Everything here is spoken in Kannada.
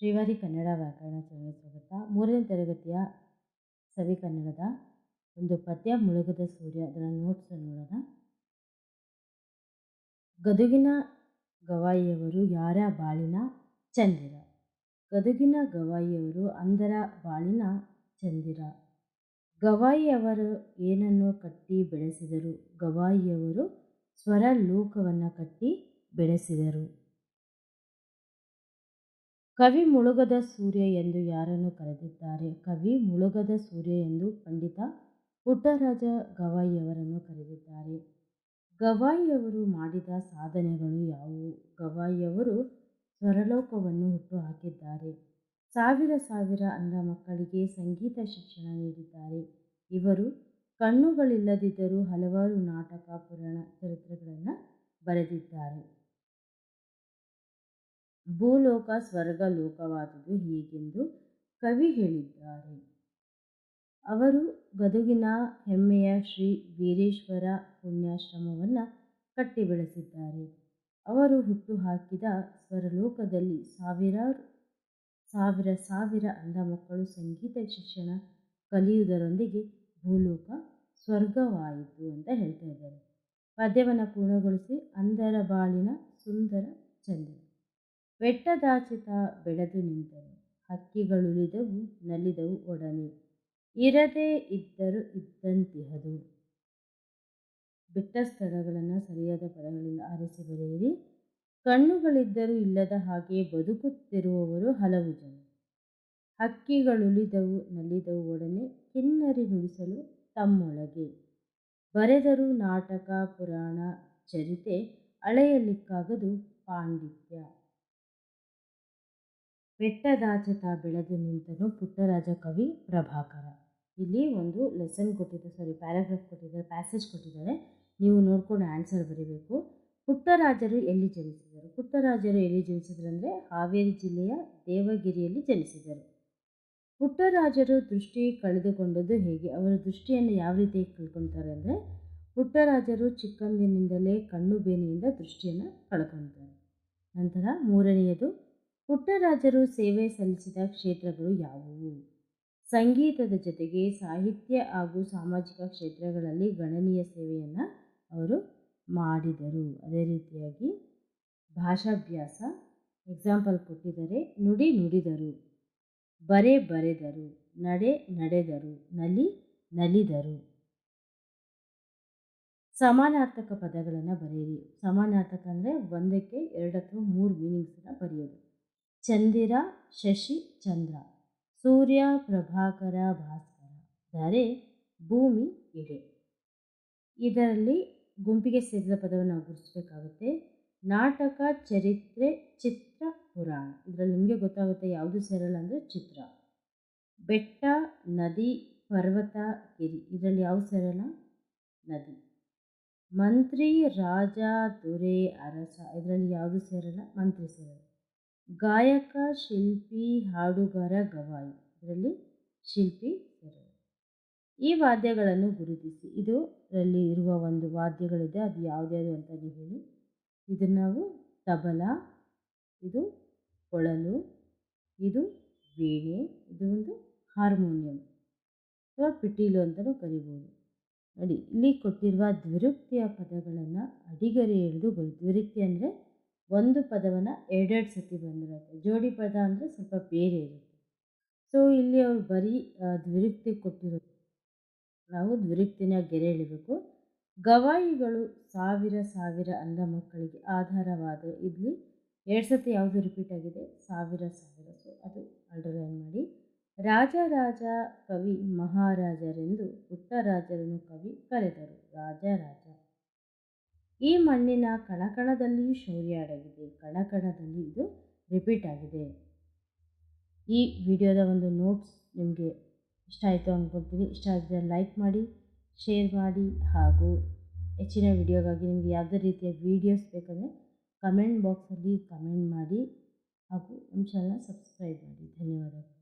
ಶ್ರೀವಾರಿ ಕನ್ನಡ ವ್ಯಾಕರಣ ಸ್ವಾಗತ. ಮೂರನೇ ತರಗತಿಯ ಸವಿ ಕನ್ನಡದ ಒಂದು ಪದ್ಯ ಮುಳುಗದ ಸೂರ್ಯ. ಅದರ ನೋಟ್ಸ್ ನೋಡೋಣ. ಗದುಗಿನ ಗವಾಯಿಯವರು ಯಾರ ಬಾಳಿನ ಚಂದಿರ? ಗದುಗಿನ ಗವಾಯಿಯವರು ಅಂದರ ಬಾಳಿನ ಚಂದಿರ. ಗವಾಯಿಯವರು ಏನನ್ನು ಕಟ್ಟಿ ಬೆಳೆಸಿದರು? ಗವಾಯಿಯವರು ಸ್ವರ ಲೋಕವನ್ನು ಕಟ್ಟಿ ಬೆಳೆಸಿದರು. ಕವಿ ಮುಳುಗದ ಸೂರ್ಯ ಎಂದು ಯಾರನ್ನು ಕರೆದಿದ್ದಾರೆ? ಕವಿ ಮುಳುಗದ ಸೂರ್ಯ ಎಂದು ಪಂಡಿತ ಪುಟ್ಟರಾಜ ಗವಾಯಿಯವರನ್ನು ಕರೆದಿದ್ದಾರೆ. ಗವಾಯಿಯವರು ಮಾಡಿದ ಸಾಧನೆಗಳು ಯಾವುವು? ಗವಾಯಿಯವರು ಸ್ವರಲೋಕವನ್ನು ಹುಟ್ಟುಹಾಕಿದ್ದಾರೆ. ಸಾವಿರ ಸಾವಿರ ಅಂಧ ಮಕ್ಕಳಿಗೆ ಸಂಗೀತ ಶಿಕ್ಷಣ ನೀಡಿದ್ದಾರೆ. ಇವರು ಕಣ್ಣುಗಳಿಲ್ಲದಿದ್ದರೂ ಹಲವಾರು ನಾಟಕ, ಪುರಾಣ, ಚರಿತ್ರೆಗಳನ್ನು ಬರೆದಿದ್ದಾರೆ. ಭೂಲೋಕ ಸ್ವರ್ಗ ಲೋಕವಾದುದು ಹೀಗೆಂದು ಕವಿ ಹೇಳಿದ್ದಾರೆ. ಅವರು ಗದುಗಿನ ಹೆಮ್ಮೆಯ ಶ್ರೀ ವೀರೇಶ್ವರ ಪುಣ್ಯಾಶ್ರಮವನ್ನು ಕಟ್ಟಿ ಬೆಳೆಸಿದ್ದಾರೆ. ಅವರು ಹುಟ್ಟುಹಾಕಿದ ಸ್ವರಲೋಕದಲ್ಲಿ ಸಾವಿರಾರು, ಸಾವಿರ ಸಾವಿರ ಅಂಧ ಮಕ್ಕಳು ಸಂಗೀತ ಶಿಕ್ಷಣ ಕಲಿಯುವುದರೊಂದಿಗೆ ಭೂಲೋಕ ಸ್ವರ್ಗವಾಯಿತು ಅಂತ ಹೇಳ್ತಾ ಇದ್ದಾರೆ. ಪದ್ಯವನ್ನು ಪೂರ್ಣಗೊಳಿಸಿ, ಅಂಧರ ಬಾಳಿನ ಸುಂದರ ಚಂದ್ರ ಬೆಟ್ಟದಾಚಿತ ಬೆಳೆದು ನಿಂತರು ಹಕ್ಕಿಗಳುಳಿದವು, ನಲಿದವು ಒಡನೆ. ಇರದೇ ಇದ್ದರು ಇದ್ದಂತಿಹದು. ಬಿಟ್ಟ ಸ್ಥಳಗಳನ್ನು ಸರಿಯಾದ ಪದಗಳಿಂದ ಆರಿಸಿ ಬರೆಯಿರಿ. ಕಣ್ಣುಗಳಿದ್ದರೂ ಇಲ್ಲದ ಹಾಗೆ ಬದುಕುತ್ತಿರುವವರು ಹಲವು ಜನ. ಹಕ್ಕಿಗಳುಳಿದವು, ನಲಿದವು ಒಡನೆ. ಕಿನ್ನರಿ ನುಡಿಸಲು ತಮ್ಮೊಳಗೆ. ಬರೆದರು ನಾಟಕ, ಪುರಾಣ, ಚರಿತೆ ಅಳೆಯಲಿಕ್ಕಾಗದು ಪಾಂಡಿತ್ಯ. ಬೆಟ್ಟದಾಚತ ಬೆಳೆದು ನಿಂತನು ಪುಟ್ಟರಾಜ ಕವಿ ಪ್ರಭಾಕರ. ಇಲ್ಲಿ ಒಂದು ಲೆಸನ್ ಕೊಟ್ಟಿದ್ದಾರೆ ಸಾರಿ ಪ್ಯಾರಾಗ್ರಾಫ್ ಕೊಟ್ಟಿದ್ದಾರೆ ಪ್ಯಾಸೇಜ್ ಕೊಟ್ಟಿದ್ದಾರೆ. ನೀವು ನೋಡ್ಕೊಂಡು ಆನ್ಸರ್ ಬರೀಬೇಕು. ಪುಟ್ಟರಾಜರು ಎಲ್ಲಿ ಜನಿಸಿದರು? ಪುಟ್ಟರಾಜರು ಎಲ್ಲಿ ಜನಿಸಿದರು ಅಂದರೆ ಹಾವೇರಿ ಜಿಲ್ಲೆಯ ದೇವಗಿರಿಯಲ್ಲಿ ಜನಿಸಿದರು. ಪುಟ್ಟರಾಜರು ದೃಷ್ಟಿ ಕಳೆದುಕೊಂಡದ್ದು ಹೇಗೆ? ಅವರ ದೃಷ್ಟಿಯನ್ನು ಯಾವ ರೀತಿ ಕಳ್ಕೊತಾರೆ ಅಂದರೆ ಪುಟ್ಟರಾಜರು ಚಿಕ್ಕಂದಿನಿಂದಲೇ ಕಣ್ಣು ಬೇನೆಯಿಂದ ದೃಷ್ಟಿಯನ್ನು ಕಳ್ಕೊತಾರೆ. ನಂತರ ಮೂರನೆಯದು ಪುಟ್ಟರಾಜರು ಸೇವೆ ಸಲ್ಲಿಸಿದ ಕ್ಷೇತ್ರಗಳು ಯಾವುವು? ಸಂಗೀತದ ಜೊತೆಗೆ ಸಾಹಿತ್ಯ ಹಾಗೂ ಸಾಮಾಜಿಕ ಕ್ಷೇತ್ರಗಳಲ್ಲಿ ಗಣನೀಯ ಸೇವೆಯನ್ನು ಅವರು ಮಾಡಿದರು. ಅದೇ ರೀತಿಯಾಗಿ ಭಾಷಾಭ್ಯಾಸ, ಎಕ್ಸಾಂಪಲ್ ಕೊಟ್ಟಿದ್ದಾರೆ. ನುಡಿ ನುಡಿದರು, ಬರೆ ಬರೆದರು, ನಡೆ ನಡೆದರು ನಲಿ ನಲಿದರು. ಸಮಾನಾರ್ಥಕ ಪದಗಳನ್ನು ಬರೆಯಿರಿ. ಸಮಾನಾರ್ಥಕ ಅಂದರೆ ಒಂದಕ್ಕೆ ಎರಡು ಅಥವಾ ಮೂರು ಮೀನಿಂಗ್ಸನ್ನು ಬರೆಯೋದು. ಚಂದಿರ, ಶಶಿ, ಚಂದ್ರ. ಸೂರ್ಯ, ಪ್ರಭಾಕರ, ಭಾಸ್ಕರ. ಧರೆ ಭೂಮಿ ಇದೆ ಇದರಲ್ಲಿ ಗುಂಪಿಗೆ ಸೇರಿದ ಪದವನ್ನು ನಾವು ಗುರುತಿಸಬೇಕಾಗುತ್ತೆ. ನಾಟಕ, ಚರಿತ್ರೆ, ಚಿತ್ರ, ಪುರಾಣ. ಇದರಲ್ಲಿ ನಿಮಗೆ ಗೊತ್ತಾಗುತ್ತೆ ಯಾವುದು ಸೇರಲ್ಲ ಅಂದರೆ ಚಿತ್ರ. ಬೆಟ್ಟ, ನದಿ, ಪರ್ವತ ಗಿರಿ ಇದರಲ್ಲಿ ಯಾವುದು ಸೇರಲ್ಲ? ನದಿ. ಮಂತ್ರಿ, ರಾಜ, ದೊರೆ, ಅರಸ. ಇದರಲ್ಲಿ ಯಾವುದು ಸೇರಲ್ಲ? ಮಂತ್ರಿ ಸೇರಲ್ಲ. ಗಾಯಕ, ಶಿಲ್ಪಿ, ಹಾಡುಗಾರ, ಗವಾಯಿ. ಇದರಲ್ಲಿ ಶಿಲ್ಪಿ ಈ ವಾದ್ಯಗಳನ್ನು ಗುರುತಿಸಿ. ಇದು ಇದರಲ್ಲಿ ಇರುವ ಒಂದು ವಾದ್ಯಗಳಿದೆ. ಅದು ಯಾವುದ್ಯಾವುದು ಅಂತ ನೀವು ಹೇಳಿ. ಇದನ್ನು ನಾವು ತಬಲ, ಇದು ಕೊಳಲು, ಇದು ವೀಣೆ, ಇದು ಒಂದು ಹಾರ್ಮೋನಿಯಂ ಅಥವಾ ಪಿಟೀಲು ಅಂತಲೂ ಕರಿಬೋದು. ನೋಡಿ, ಇಲ್ಲಿ ಕೊಟ್ಟಿರುವ ದ್ವಿರುಕ್ತಿಯ ಪದಗಳನ್ನು ಅಡಿಗರೆ ಬರು, ದ್ವಿರುಕ್ತಿ ಅಂದರೆ ಒಂದು ಪದವನ್ನು ಎರಡೆರಡು ಸತಿ ಬಂದಿರುತ್ತೆ. ಜೋಡಿ ಪದ ಅಂದರೆ ಸ್ವಲ್ಪ ಬೇರೆ ಇರುತ್ತೆ. ಸೊ ಇಲ್ಲಿ ಅವರು ಬರೀ ದ್ವಿರುಕ್ತಿ ಕೊಟ್ಟಿರುತ್ತೆ ನಾವು ದ್ವಿರುಕ್ತಿನ ಗೆರೆ ಎಳಿಬೇಕು. ಗವಾಯಿಗಳು ಸಾವಿರ ಸಾವಿರ ಅಂಧ ಮಕ್ಕಳಿಗೆ ಆಧಾರವಾದ ಇಲ್ಲಿ ಎರಡು ಸತಿ ಯಾವುದು ರಿಪೀಟ್ ಆಗಿದೆ? ಸಾವಿರ ಸಾವಿರ. ಸೊ ಅದು ಅಂಡರ್ಲೈನ್ ಮಾಡಿ. ರಾಜ ರಾಜ ಕವಿ ಮಹಾರಾಜರೆಂದು ಪುಟ್ಟರಾಜರನ್ನು ಕವಿ ಕರೆದರು. ರಾಜ ರಾಜ. ಈ ಮಣ್ಣಿನ ಕಣಕಣದಲ್ಲಿಯೂ ಶೌರ್ಯ ಅಡಗಿದೆ ಕಣಕಣದಲ್ಲಿ ಇದು ರಿಪೀಟ್ ಆಗಿದೆ. ಈ ವಿಡಿಯೋದ ಒಂದು ನೋಟ್ಸ್ ನಿಮಗೆ ಇಷ್ಟ ಆಯಿತು ಅಂದ್ಕೊಳ್ತೀನಿ ಇಷ್ಟ ಆಗಿದ್ರೆ ಲೈಕ್ ಮಾಡಿ ಶೇರ್ ಮಾಡಿ ಹಾಗೂ ಹೆಚ್ಚಿನ ವಿಡಿಯೋಗಾಗಿ ನಿಮಗೆ ಯಾವುದೇ ರೀತಿಯ ವೀಡಿಯೋಸ್ ಬೇಕಂದರೆ ಕಮೆಂಟ್ ಬಾಕ್ಸಲ್ಲಿ ಕಮೆಂಟ್ ಮಾಡಿ ಹಾಗೂ ನಮ್ಮ ಚಾನಲ್ನ ಸಬ್ಸ್ಕ್ರೈಬ್ ಮಾಡಿ. ಧನ್ಯವಾದಗಳು.